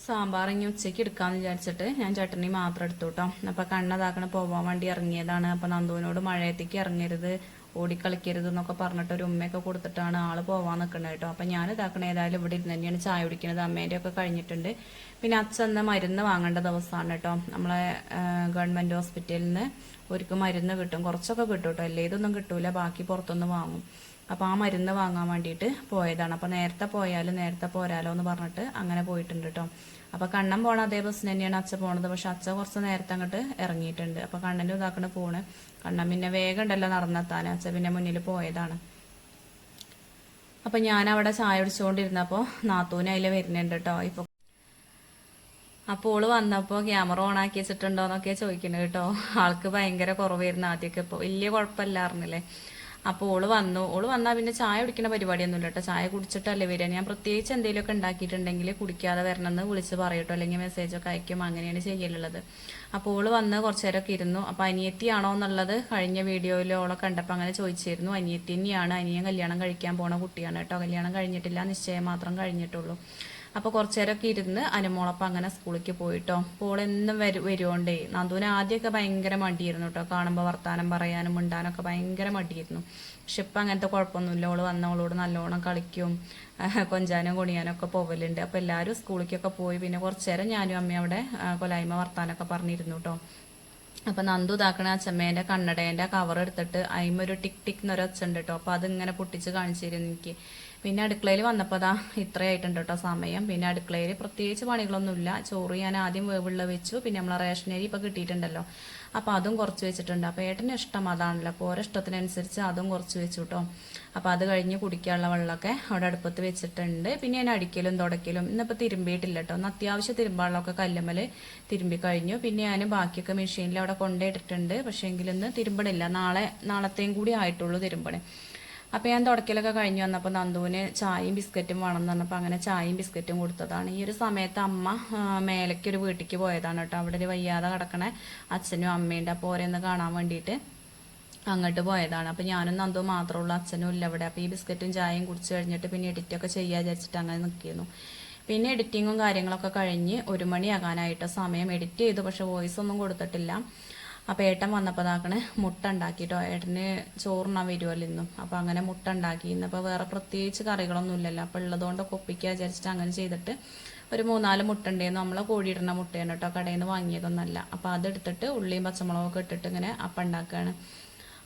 സാമ്പാർ ഇനി ഉച്ചയ്ക്ക് എടുക്കാന്ന് വിചാരിച്ചിട്ട് ഞാൻ ചട്ടണി മാത്രം എടുത്തു കേട്ടോ. അപ്പോൾ കണ്ണതാക്കണ പോവാൻ വേണ്ടി ഇറങ്ങിയതാണ്. അപ്പോൾ നന്ദുവിനോട് മഴയത്തേക്ക് ഇറങ്ങരുത് ഓടിക്കളിക്കരുത് എന്നൊക്കെ പറഞ്ഞിട്ട് ഒരു ഉമ്മയൊക്കെ കൊടുത്തിട്ടാണ് ആൾ പോവാൻ നിൽക്കുന്നത് കേട്ടോ. അപ്പം ഞാൻ ഇതാക്കണ ഏതായാലും ഇവിടെ ഇരുന്ന് തന്നെയാണ് ചായ കുടിക്കുന്നത് അമ്മേന്റെ ഒക്കെ കഴിഞ്ഞിട്ടുണ്ട്. പിന്നെ അച്ഛന്ന് മരുന്ന് വാങ്ങേണ്ട ദിവസമാണ് കേട്ടോ. നമ്മളെ ഗവൺമെന്റ് ഹോസ്പിറ്റലിൽ നിന്ന് ഒരുക്ക് മരുന്ന് കിട്ടും. കുറച്ചൊക്കെ കിട്ടും കേട്ടോ. അല്ലേ? ഇതൊന്നും കിട്ടൂല. ബാക്കി പുറത്തുനിന്ന് വാങ്ങും. അപ്പോൾ ആ മരുന്ന് വാങ്ങാൻ വേണ്ടിയിട്ട് പോയതാണ്. അപ്പോൾ നേരത്തെ പോയാലും നേരത്തെ പോരാലോ എന്ന് പറഞ്ഞിട്ട് അങ്ങനെ പോയിട്ടുണ്ട് കേട്ടോ അപ്പോൾ കണ്ണൻ പോണ അതേ ബസ് തന്നെയാണ് അച്ഛ പോണത്. പക്ഷെ അച്ഛ കുറച്ച് നേരത്തെ അങ്ങോട്ട് ഇറങ്ങിയിട്ടുണ്ട്. അപ്പോൾ കണ്ണന്റെ ഇതാക്കണ പോണ് കണ്ണൻ പിന്നെ വേഗം ഉണ്ടല്ലോ നടന്നെത്താൻ. അച്ഛ പിന്നെ മുന്നിൽ പോയതാണ്. അപ്പം ഞാൻ അവിടെ ചായ അടിച്ചുകൊണ്ടിരുന്നപ്പോൾ നാത്തൂനെ അതിൽ വരുന്നുണ്ട് കേട്ടോ ഇപ്പോൾ അപ്പോൾ ഓൾ വന്നപ്പോൾ ക്യാമറ ഓൺ ആക്കി വെച്ചിട്ടുണ്ടോ എന്നൊക്കെ ചോദിക്കുന്നത് കേട്ടോ ആൾക്ക് ഭയങ്കര കുറവായിരുന്നു ആദ്യമൊക്കെ ഇപ്പോൾ വലിയ കുഴപ്പമില്ലായിരുന്നില്ലേ? അപ്പോൾ ഓൾ വന്നു. ഓൾ വന്നാൽ പിന്നെ ചായ കുടിക്കുന്ന പരിപാടിയൊന്നുമില്ല കേട്ടോ ചായ കുടിച്ചിട്ടല്ലേ വരിക. ഞാൻ പ്രത്യേകിച്ച് എന്തെങ്കിലുമൊക്കെ ഉണ്ടാക്കിയിട്ടുണ്ടെങ്കിൽ കുടിക്കാതെ വരണമെന്ന് വിളിച്ച് പറയട്ടോ അല്ലെങ്കിൽ മെസ്സേജൊക്കെ അയക്കും. അങ്ങനെയാണ് ചെയ്യലുള്ളത്. അപ്പോൾ ഓൾ വന്ന് കുറച്ച് നേരമൊക്കെ ഇരുന്നു. അപ്പോൾ അനിയത്തിയാണോ എന്നുള്ളത് കഴിഞ്ഞ വീഡിയോയിൽ ഓളെ കണ്ടപ്പോൾ അങ്ങനെ ചോദിച്ചിരുന്നു. അനിയത്തി തന്നെയാണ്. അനിയൻ കല്യാണം കഴിക്കാൻ പോണ കുട്ടിയാണ് കേട്ടോ കല്യാണം കഴിഞ്ഞിട്ടില്ല. നിശ്ചയം മാത്രം കഴിഞ്ഞിട്ടുള്ളൂ. അപ്പോൾ കുറച്ചു നേരമൊക്കെ ഇരുന്ന് അനുമോളപ്പം അങ്ങനെ സ്കൂളിലേക്ക് പോയിട്ടോ. പോളെന്നും എന്നും വരു വരുവോണ്ടേ. നന്ദുവിന് ആദ്യമൊക്കെ ഭയങ്കര മടിയായിരുന്നു കേട്ടോ കാണുമ്പോൾ വർത്താനം പറയാനും മിണ്ടാനൊക്കെ ഭയങ്കര മടിയായിരുന്നു. പക്ഷെ ഇപ്പം അങ്ങനത്തെ കുഴപ്പമൊന്നുമില്ല. ഓൾ വന്ന ഓളോട് നല്ലോണം കളിക്കും. കൊഞ്ചാനും കൊണിയാനും ഒക്കെ പോവലുണ്ട്. അപ്പോൾ എല്ലാവരും സ്കൂളിലേക്കൊക്കെ പോയി. പിന്നെ കുറച്ചു നേരം ഞാനും അമ്മയും അവിടെ കൊലായ്മ വർത്താനൊക്കെ പറഞ്ഞിരുന്നു കേട്ടോ അപ്പൊ നന്ദു ഇതാക്കണ അച്ഛമ്മേന്റെ കണ്ണടേന്റെ കവർ എടുത്തിട്ട് അയിമൊരു ടിക് ടിക് എന്നൊരു ഒച്ച ഉണ്ട് കേട്ടോ അപ്പൊ അതിങ്ങനെ പൊട്ടിച്ച് കാണിച്ചു തരുന്നു എനിക്ക്. പിന്നെ അടുക്കളയിൽ വന്നപ്പോൾ അതാ ഇത്രയായിട്ടുണ്ട് കേട്ടോ സമയം. പിന്നെ അടുക്കളയിൽ പ്രത്യേകിച്ച് പണികളൊന്നുമില്ല. ചോറ് ഞാൻ ആദ്യം വേവുള്ള വെച്ചു. പിന്നെ നമ്മളെ റേഷനരി ഇപ്പം കിട്ടിയിട്ടുണ്ടല്ലോ. അപ്പോൾ അതും കുറച്ച് വെച്ചിട്ടുണ്ട്. അപ്പോൾ ഏട്ടന് ഇഷ്ടം അതാണല്ലോ. അപ്പോൾ ഓരോ ഇഷ്ടത്തിനനുസരിച്ച് അതും കുറച്ച് വെച്ചു കേട്ടോ അപ്പോൾ അത് കഴിഞ്ഞ് കുടിക്കാനുള്ള വെള്ളമൊക്കെ അവിടെ അടുപ്പത്ത് വെച്ചിട്ടുണ്ട്. പിന്നെ ഞാൻ അടിക്കലും തുടക്കലും ഇന്നിപ്പോൾ തിരുമ്പിയിട്ടില്ല കേട്ടോ ഒന്ന് അത്യാവശ്യം തിരുമ്പാളൊക്കെ കല്ലുമ്മൽ തിരുമ്പി കഴിഞ്ഞു. പിന്നെ ഞാൻ ബാക്കിയൊക്കെ മെഷീനിൽ അവിടെ കൊണ്ടിട്ടിട്ടുണ്ട് പക്ഷേ എങ്കിൽ ഇന്ന് തിരുമ്പണില്ല. നാളെ നാളത്തെയും കൂടി ആയിട്ടുള്ളൂ തിരുമ്പണേ. അപ്പോൾ ഞാൻ തുടക്കലൊക്കെ കഴിഞ്ഞ് വന്നപ്പോൾ നന്ദുവിന് ചായയും ബിസ്ക്കറ്റും വേണം എന്ന് പറഞ്ഞപ്പോൾ അങ്ങനെ ചായയും ബിസ്ക്കറ്റും കൊടുത്തതാണ്. ഈ ഒരു സമയത്ത് അമ്മ മേലക്കൊരു മേലേക്ക് ഒരു വീട്ടിലേക്ക് പോയതാണ് കേട്ടോ. അവിടെ ഒരു വയ്യാതെ കിടക്കണ അച്ഛനും അമ്മയുണ്ട് അപ്പോൾ ഓരോന്ന് കാണാൻ വേണ്ടിയിട്ട് അങ്ങോട്ട് പോയതാണ്. അപ്പോൾ ഞാനും നന്ദു മാത്രമേ ഉള്ളൂ. അച്ഛനും ഇല്ല ഇവിടെ. അപ്പോൾ ഈ ബിസ്ക്കറ്റും ചായയും കുടിച്ച് കഴിഞ്ഞിട്ട് പിന്നെ എഡിറ്റൊക്കെ ചെയ്യാ വിചാരിച്ചിട്ട് അങ്ങനെ നിൽക്കുന്നു. പിന്നെ എഡിറ്റിങ്ങും കാര്യങ്ങളൊക്കെ കഴിഞ്ഞ് ഒരു മണിയാകാനായിട്ട് സമയം എഡിറ്റ് ചെയ്തു. പക്ഷെ വോയിസ് ഒന്നും കൊടുത്തിട്ടില്ല. അപ്പോൾ ഏട്ടൻ വന്നപ്പോൾ നാക്കണേ മുട്ട ഉണ്ടാക്കിട്ടോ. ഏട്ടന് ചോറുണ്ണാൻ വരുമല്ലോ ഇന്നും അപ്പോൾ അങ്ങനെ മുട്ട ഉണ്ടാക്കി. ഇന്നിപ്പോൾ വേറെ പ്രത്യേകിച്ച് കറികളൊന്നും ഇല്ലല്ലോ അപ്പോൾ ഉള്ളതുകൊണ്ടൊക്കെ ഒപ്പിക്കുക വിചാരിച്ചിട്ട് അങ്ങനെ ചെയ്തിട്ട് ഒരു മൂന്നാൽ മുട്ട ഉണ്ടായിരുന്നു നമ്മളെ കോഴിയിടുന്ന മുട്ടയാണ് കേട്ടോ. കടയിൽ നിന്ന് വാങ്ങിയതൊന്നല്ല. അപ്പോൾ അതെടുത്തിട്ട് ഉള്ളിയും പച്ചമുളകൊക്കെ ഇട്ടിട്ട് ഇങ്ങനെ അപ്പം ഉണ്ടാക്കുകയാണ്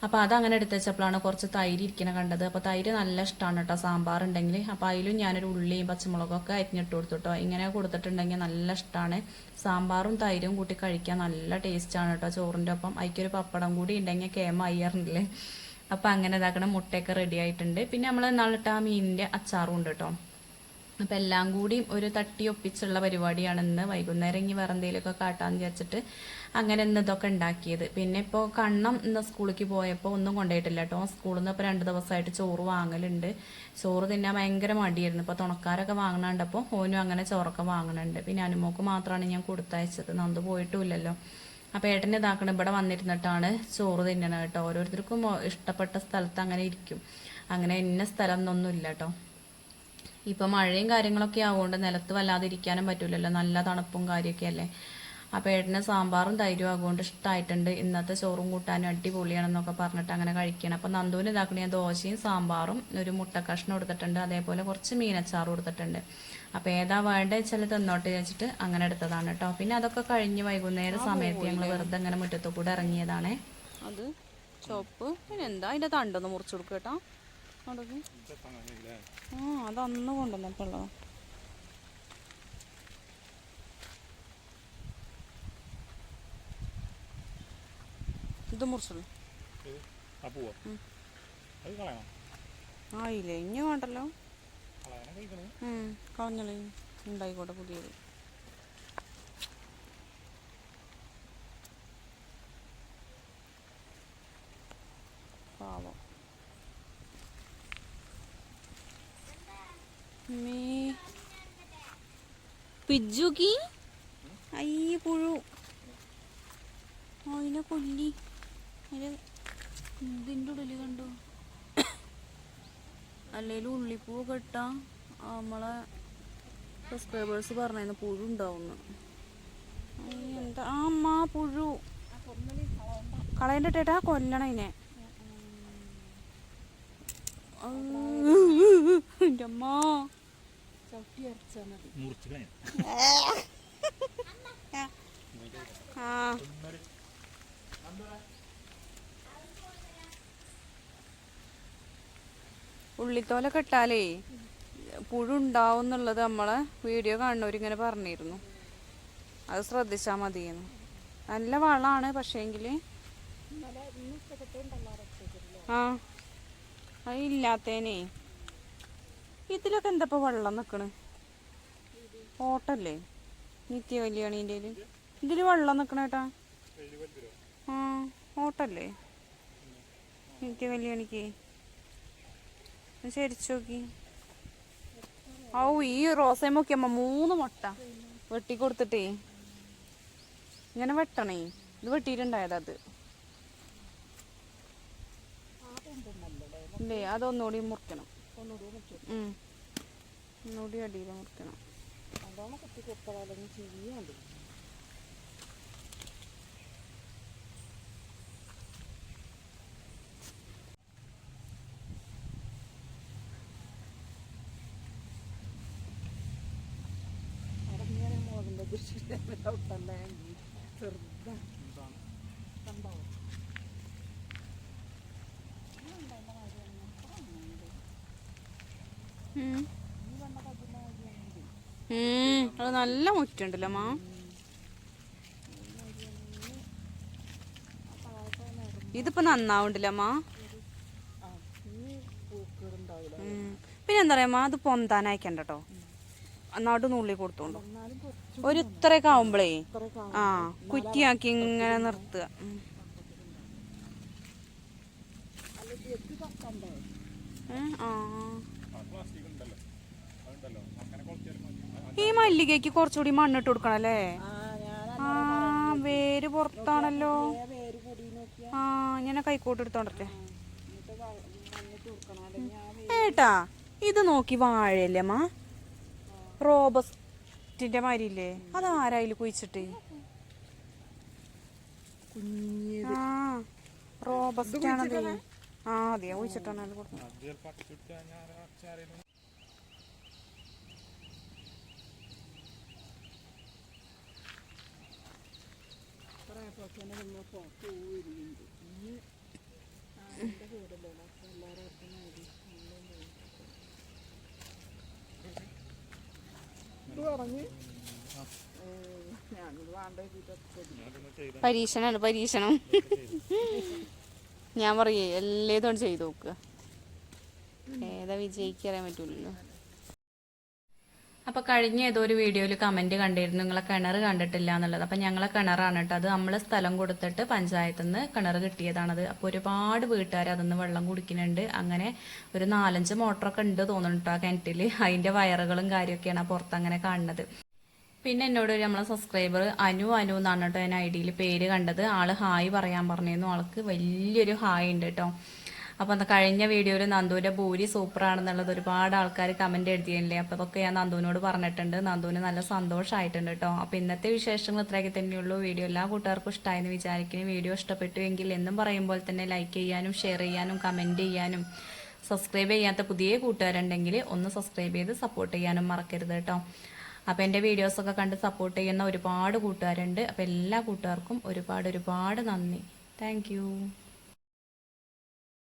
അപ്പോൾ അതങ്ങനെ എടുത്ത് വെച്ചപ്പോഴാണ് കുറച്ച് തൈര് ഇരിക്കണ കണ്ടത്. അപ്പോൾ തൈര് നല്ല ഇഷ്ടമാണ് കേട്ടോ സാമ്പാർ ഉണ്ടെങ്കിൽ അപ്പോൾ അതിലും ഞാനൊരു ഉള്ളിയും പച്ചമുളകൊക്കെ അരിഞ്ഞിട്ട് കൊടുത്തു കേട്ടോ ഇങ്ങനെ കൊടുത്തിട്ടുണ്ടെങ്കിൽ നല്ല ഇഷ്ടമാണ് സാമ്പാറും തൈരും കൂട്ടി കഴിക്കാൻ നല്ല ടേസ്റ്റ് ആണ് കേട്ടോ ചോറിന്റെ ഒപ്പം. അതിക്കൊരു പപ്പടം കൂടി ഉണ്ടെങ്കിൽ കേമ അയ്യാറുണ്ടല്ലേ അപ്പോൾ അങ്ങനെ ഇതാക്കണം മുട്ടയൊക്കെ റെഡി ആയിട്ടുണ്ട്. പിന്നെ നമ്മൾ നാളിട്ട ആ മീനിന്റെ അച്ചാറും ഉണ്ട് കേട്ടോ അപ്പം എല്ലാം കൂടി ഒരു തട്ടി ഒപ്പിച്ചുള്ള പരിപാടിയാണ് ഇന്ന് വൈകുന്നേരം ഇനി വേറെ എന്തെങ്കിലുമൊക്കെ കാട്ടാന്ന് വിചാരിച്ചിട്ട് അങ്ങനെ ഇന്ന് ഇതൊക്കെ ഉണ്ടാക്കിയത്. പിന്നെ ഇപ്പോൾ കണ്ണം ഇന്ന് സ്കൂളിലേക്ക് പോയപ്പോൾ ഒന്നും കൊണ്ടുപോയിട്ടില്ല കേട്ടോ. സ്കൂളിൽ നിന്ന് ഇപ്പോൾ രണ്ട് ദിവസമായിട്ട് ചോറ് വാങ്ങലുണ്ട്. ചോറ് തിന്നാൻ ഭയങ്കര മടിയായിരുന്നു. ഇപ്പോൾ തുണക്കാരൊക്കെ വാങ്ങണുണ്ടപ്പോൾ ഓനും അങ്ങനെ ചോറൊക്കെ വാങ്ങണുണ്ട്. പിന്നെ അനുമോക്ക് മാത്രമാണ് ഞാൻ കൊടുത്തയച്ചത്. നന്ദു പോയിട്ടുമില്ലല്ലോ. അപ്പോൾ ഏട്ടൻ ഇതാക്കണം ഇവിടെ വന്നിരുന്നിട്ടാണ് ചോറ് തിന്നണം കേട്ടോ. ഓരോരുത്തർക്കും ഇഷ്ടപ്പെട്ട സ്ഥലത്ത് അങ്ങനെ ഇരിക്കും. അങ്ങനെ ഇന്ന സ്ഥലം എന്നൊന്നുമില്ല കേട്ടോ. ഇപ്പൊ മഴയും കാര്യങ്ങളൊക്കെ ആവുകൊണ്ട് നിലത്ത് വല്ലാതെ ഇരിക്കാനും പറ്റൂലല്ലോ. നല്ല തണുപ്പും കാര്യമൊക്കെ അല്ലേ? അപ്പൊ ഏട്ടന് സാമ്പാറും തൈരും ആകൊണ്ട് ഇഷ്ടമായിട്ടുണ്ട് ഇന്നത്തെ ചോറും കൂട്ടാനും അടിപൊളിയാണെന്നൊക്കെ പറഞ്ഞിട്ട് അങ്ങനെ കഴിക്കണം. അപ്പൊ നന്ദുവിന് ഇതാക്കണ ഞാൻ ദോശയും സാമ്പാറും ഒരു മുട്ട മുട്ടക്കഷ്ണം കൊടുത്തിട്ടുണ്ട്. അതേപോലെ കുറച്ച് മീനച്ചാറും കൊടുത്തിട്ടുണ്ട്. അപ്പൊ ഏതാ വേണ്ടത് വെച്ചാൽ തിന്നോട്ട് വെച്ചിട്ട് അങ്ങനെ എടുത്തതാണ് കേട്ടോ. പിന്നെ അതൊക്കെ കഴിഞ്ഞ് വൈകുന്നേര സമയത്ത് ഞങ്ങൾ വെറുതെ അങ്ങനെ മുറ്റത്തു കൂടെ ഇറങ്ങിയതാണേ. അത് ചോപ്പ്. പിന്നെ എന്താ അതിന്റെ തണ്ടൊന്ന് മുറിച്ചു കൊടുക്കുക കേട്ടോ. ആ അതന്ന് കൊണ്ടുവന്നപ്പോഴോ ഇത് മുറിച്ചുള്ളൂ ആ ആയില്ലേ ഇനി വേണ്ടല്ലോ. കളഞ്ഞോളി ഉണ്ടായിക്കോട്ടെ പുതിയത് പാവം മീ പിജുക്കി അയ്യ പുഴു. അതിനെ കൊല്ലി അതിന് ഇതിന്റെ ഉള്ളിൽ കണ്ടു? അല്ലേലും ഉള്ളിപ്പൂ ഇട്ടാ നമ്മളെ സബ്സ്ക്രൈബേഴ്സ് പറഞ്ഞിരുന്നു പുഴു ഉണ്ടാവുന്നു. എന്താ? ആ അമ്മ പുഴു. കളയന്റെ ഇട്ടേട്ടാ കൊല്ലണം ഇതിനെ എന്റെ അമ്മ. മുറിച്ച് കളയാം ആ. ഉള്ളിത്തോലൊക്കെ ഇട്ടാലേ പുഴു ഉണ്ടാവും എന്നുള്ളത് നമ്മളെ വീഡിയോ കാണുന്നവരിങ്ങനെ പറഞ്ഞിരുന്നു. അത് ശ്രദ്ധിച്ചാൽ മതിയെന്ന്. നല്ല വളമാണ് പക്ഷേങ്കിൽ ആ. അത് ഇല്ലാത്തേനെ. ഇതിലൊക്കെ എന്താ ഇപ്പൊ വെള്ളം നിക്കണ്? ഓട്ടല്ലേ? നിത്യ കല്യാണീന്റെ ഇതിൽ വെള്ളം നിക്കണേട്ടാ ആ ഓട്ടല്ലേ? നിത്യ കല്യാണിക്ക് ശരിച്ചു നോക്കി. ഔ ഈ റോസയും നോക്കിയമ്മ മൂന്ന് മുട്ട വെട്ടി കൊടുത്തിട്ടേ. ഇങ്ങനെ വെട്ടണേ. ഇത് വെട്ടിയിട്ടുണ്ടായത് അത്. അതൊന്നുകൂടി മുറിക്കണം. ഒന്നുകൂടി അടിയിൽ മുറിക്കണം. അതാണ് കുത്തി കൊടുത്താലും ചെയ്യാണ്ട് അത് നല്ല മുറ്റുണ്ടല്ലോ മാ. ഇതിപ്പോ നന്നാവുണ്ടല്ലോ മാ. പിന്നെ എന്താ പറയാ മാ അത് പൊന്താനായിക്കണ്ടോ കേട്ടോ നടു നുള്ളി കൊടുത്തോണ്ടോ. ഒരു ഇത്രയൊക്കെ ആവുമ്പളേ ആ കുറ്റിയാക്കി ഇങ്ങനെ നിർത്തുക. ആ പ്ലാസ്റ്റിക് ഉണ്ടല്ലോ അതുണ്ടല്ലോ അങ്ങനെ കുറച്ചാലും മതി ഈ മല്ലികയ്ക്ക് കുറച്ചുകൂടി മണ്ണിട്ട് കൊടുക്കണം അല്ലേ? ആ വേര് പുറത്താണല്ലോ. ആ ഞാൻ കൈക്കോട്ട് എടുത്തോണ്ടേ ഏട്ടാ ഇത് നോക്കി വാഴയല്ലേ മാ റോബസ്റ്റിന്റെ അത് ആരായിൽ കുഴിച്ചിട്ട്? ആ റോബസ്റ്റ് ആണത് ആ അതെ കുഴിച്ചിട്ടാണ് പരീക്ഷണാണ് പരീക്ഷണം. ഞാൻ പറയേ എല്ലാതും ചെയ്തു നോക്കുക ഏതാ വിജയിക്കറിയാൻ പറ്റൂലല്ലോ. അപ്പോൾ കഴിഞ്ഞ ഏതോ ഒരു വീഡിയോയിൽ കമന്റ് കണ്ടിരുന്നു നിങ്ങളെ കിണർ കണ്ടിട്ടില്ല എന്നുള്ളത്. അപ്പോൾ ഞങ്ങളെ കിണറാണ് കേട്ടോ അത്. നമ്മൾ സ്ഥലം കൊടുത്തിട്ട് പഞ്ചായത്തിൽ നിന്ന് കിണർ കിട്ടിയതാണത് അപ്പോൾ ഒരുപാട് വീട്ടുകാർ അതിന്ന് വെള്ളം കുടിക്കുന്നുണ്ട്. അങ്ങനെ ഒരു നാലഞ്ച് മോട്ടറൊക്കെ ഉണ്ട് തോന്നുന്നു കേട്ടോ ആ കിണറ്റിൽ അതിന്റെ വയറുകളും കാര്യമൊക്കെയാണ് പുറത്ത് അങ്ങനെ കാണുന്നത്. പിന്നെ എന്നോട് ഒരു നമ്മളെ സബ്സ്ക്രൈബർ അനു അനു എന്നാണ് കേട്ടോ ഞാൻ ഐ ഡിയിൽ പേര് കണ്ടത്. ആൾ ഹായ് പറയാൻ പറഞ്ഞിരുന്നു. ആൾക്ക് വലിയൊരു ഹായ് ഉണ്ട് കേട്ടോ. അപ്പോൾ എന്താ കഴിഞ്ഞ വീഡിയോയിൽ നന്ദുവിന്റെ ഭൂരി സൂപ്പറാണെന്നുള്ളത് ഒരുപാട് ആൾക്കാർ കമന്റ് എഴുതിയില്ലേ? അപ്പോൾ അതൊക്കെ ഞാൻ നന്ദുവിനോട് പറഞ്ഞിട്ടുണ്ട്. നന്ദുവിന് നല്ല സന്തോഷമായിട്ടുണ്ട് കേട്ടോ അപ്പോൾ ഇന്നത്തെ വിശേഷങ്ങൾ ഇത്രയൊക്കെ തന്നെയുള്ളൂ. വീഡിയോ എല്ലാ കൂട്ടുകാർക്കും ഇഷ്ടമായെന്ന് വിചാരിക്കുന്നു. വീഡിയോ ഇഷ്ടപ്പെട്ടു എങ്കിൽ എന്നും പറയുമ്പോൾ തന്നെ ലൈക്ക് ചെയ്യാനും ഷെയർ ചെയ്യാനും കമന്റ് ചെയ്യാനും സബ്സ്ക്രൈബ് ചെയ്യാത്ത പുതിയ കൂട്ടുകാരുണ്ടെങ്കിൽ ഒന്ന് സബ്സ്ക്രൈബ് ചെയ്ത് സപ്പോർട്ട് ചെയ്യാനും മറക്കരുത് കേട്ടോ അപ്പോൾ എന്റെ വീഡിയോസൊക്കെ കണ്ട് സപ്പോർട്ട് ചെയ്യുന്ന ഒരുപാട് കൂട്ടുകാരുണ്ട്. അപ്പോൾ എല്ലാ കൂട്ടുകാർക്കും ഒരുപാട് ഒരുപാട് നന്ദി. താങ്ക്